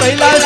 没来。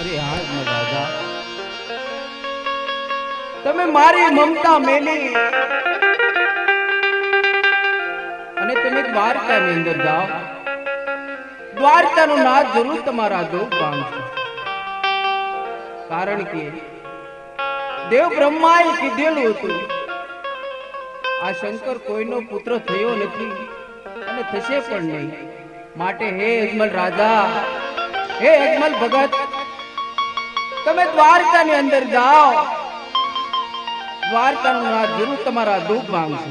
અરે હા દાદા. તમે મારી મમતા મેલી. અને તમે દ્વારકાની અંદર જાઓ. દ્વારકાનો નાદ જરૂર તમારા દુઃખ પામશે કારણ કે દેવ બ્રહ્માએ કીધેલું હતું, આ શંકર કોઈનો પુત્ર થયો નથી અને થશે પણ નહીં. માટે હે અજમલ રાજા, હે અજમલ ભગત તમે દ્વારકાની અંદર જાઓ. દ્વારકાનું આ જરૂર તમારા દુઃખ માંગશે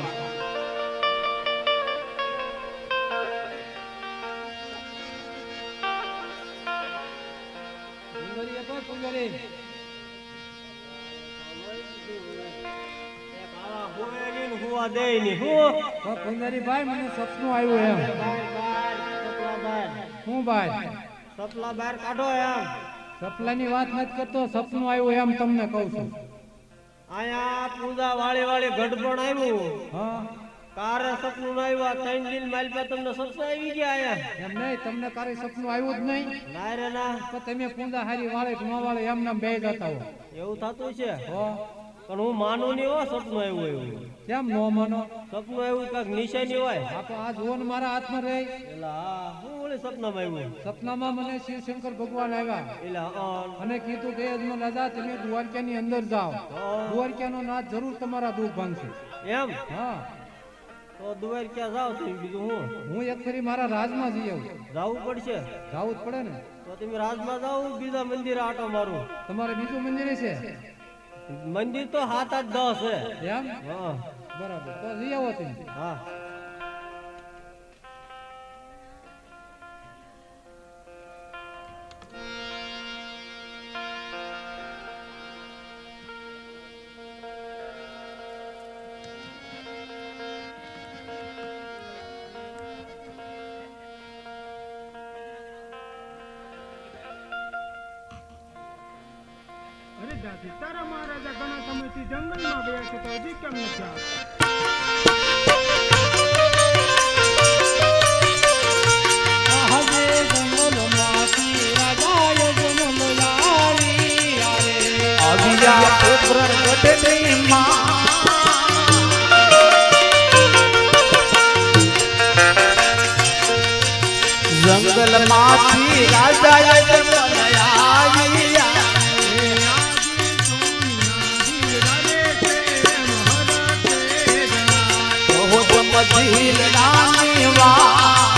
હુવા દે ની હું ભાઈ મને સપનું આવ્યું એમ હું ભાઈ સપલા બહાર કાઢો એમ. સપલાની વાત નથી કરતો સપનું આવ્યું એમ તમને કહું છું. અહીંયા પૂજા વાળી વાળી ગઢપણ આવ્યું હા. કારે સપનું આવ્યું આ ત્રણ દિન માલ પે તમને સપનું આવી ગયા અહીંયા. એમ નહીં તમને કારે સપનું આવ્યું જ નહીં. ના રે ના. તો તમે પૂજા હારી વાળે ન વાળે એમ નામ બે જતા હો એવું થતું છે? હો. પણ હું માનું નહીં હો સપનું આવ્યું એવું. કેમ નો માનો? સપનું આવ્યું કાંઈક નિશાની હોય. આ તો આ જોન મારા હાથમાં રહી એટલે હા ઓલી સપનામાં આવ્યું સપનામાં મને શિવ શંકર ભગવાન આવ્યા. એટલે અને કીધું કે અજમલ રાજા તમે દ્વારકાની અંદર જાઓ. દ્વારકાનો નાથ જરૂર તમારા દુઃખ ભાંગશે. એમ? હા. તો દુવાર ક્યાં જાવ તમે બીજું હું? હું એક ફરી મારા રાજમાં જઈ આવું. જવું પડશે? જાવું જ પડે ને. તો તમે રાજમાં જાઓ બીજા મંદિરે આટો મારું. તમારે બીજું મંદિર છે? મંદિર તો હાથ આઠ દસ છે. એમ? હા. બરાબર. તો જઈ આવો હા. અરે દાદી તારા મહારાજા ઘણા સમયથી જંગલમાં ગયા છે, તો હજી કેમ નથી આવ્યા? હજે જંગલમાંથી રાજાએ ભીલ દાનવા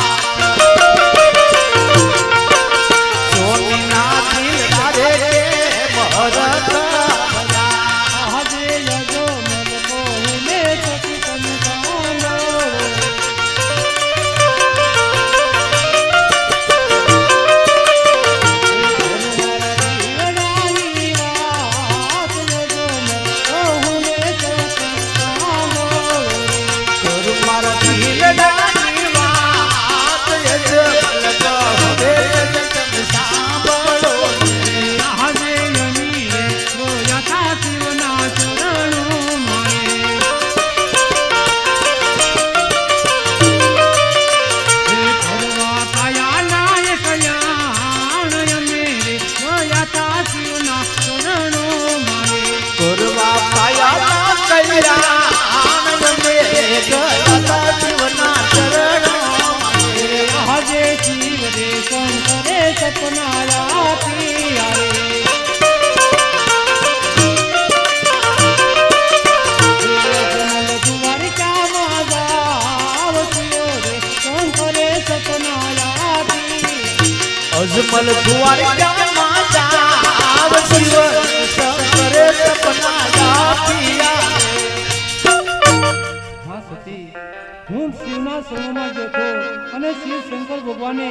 શિવના શરણમાં ગયો હતો અને શિવ શંકર ભગવાને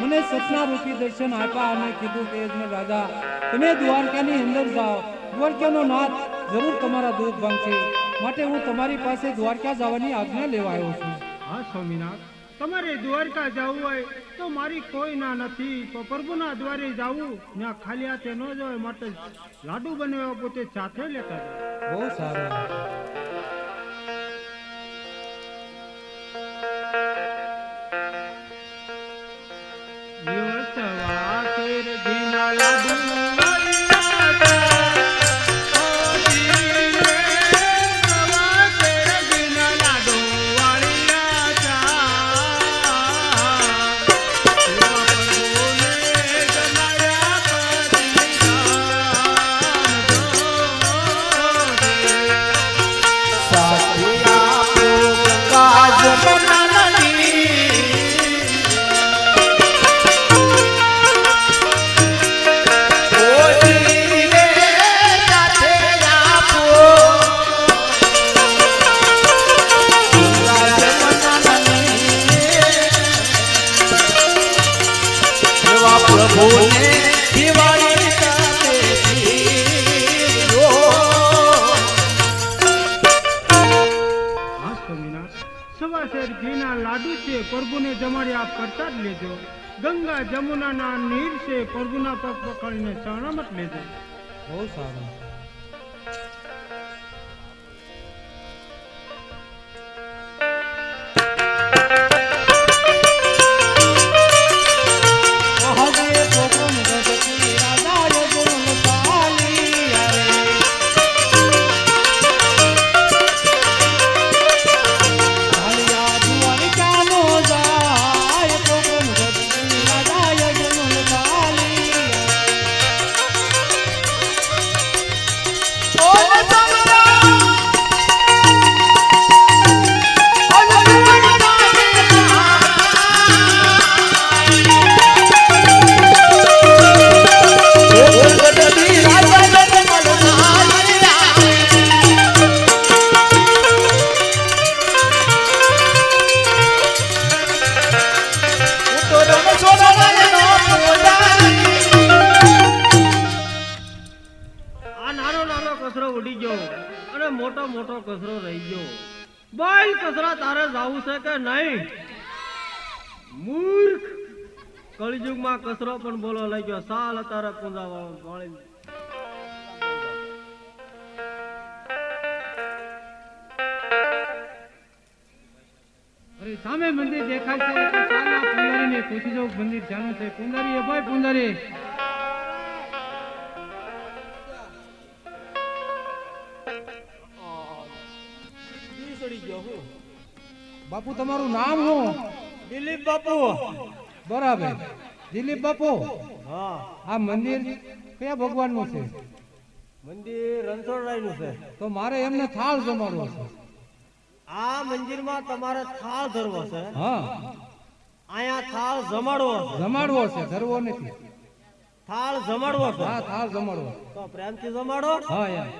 મને સપના રૂપી દર્શન આપ્યા અને કીધું કે યજમાન રાજા તમે દ્વારકાની અંદર જાઓ. દ્વારકાનો નાથ જરૂર તમારા દુઃખ ભાંગશે માટે હું તમારી પાસે દ્વારકા જવાની આજ્ઞા લેવા આવ્યો છું. હા સ્વામીનાથ તમારે દ્વારકા જવું હોય તો મારી કોઈ ના નથી. તો પ્રભુના દ્વારે જવું ત્યાં ખાલી હાથે ન જવાય. માટે લાડુ બનાવ્યા પોતે સાથે લેતા બહુ સારું. લાડુ છે, પ્રભુને જમાડી આપ જ લેજો. ગંગા જમુનાના નીર છે, પ્રભુના પગ પકડીને શરણામત લેજો. બહુ સારું. અને મોટો કચરો રહી ગયો. બોલ કચરા તારે જાવું છે કે નહીં? મૂર્ખ! કળિયુગમાં કચરો પણ બોલો લઈ ગયો. સાલ તારે પૂંજા વાળો સામે મંદિર દેખાય છે. તો ચાલના પુંજારીને પૂછી જાઉં મંદિર જાણું છે? કુંદારી ભાઈ, પુંજારી. બાપુ તમારું નામ શું? દિલીપ બાપુ. બરાબર. દિલીપ બાપુ? હા. આ મંદિર કયા ભગવાનનું છે? મંદિર રણછોડરાયનું છે. તો મારે એમને થાળ જમાડવો છે. આ મંદિરમાં તમારે થાળ ધરવો છે. હા. અહીંયા થાળ જમાડવો જમાડવો છે ધરવો નથી. થાળ જમાડવો છે. હા થાળ જમાડવો. તો પ્રેમથી જમાડો. હા યાર.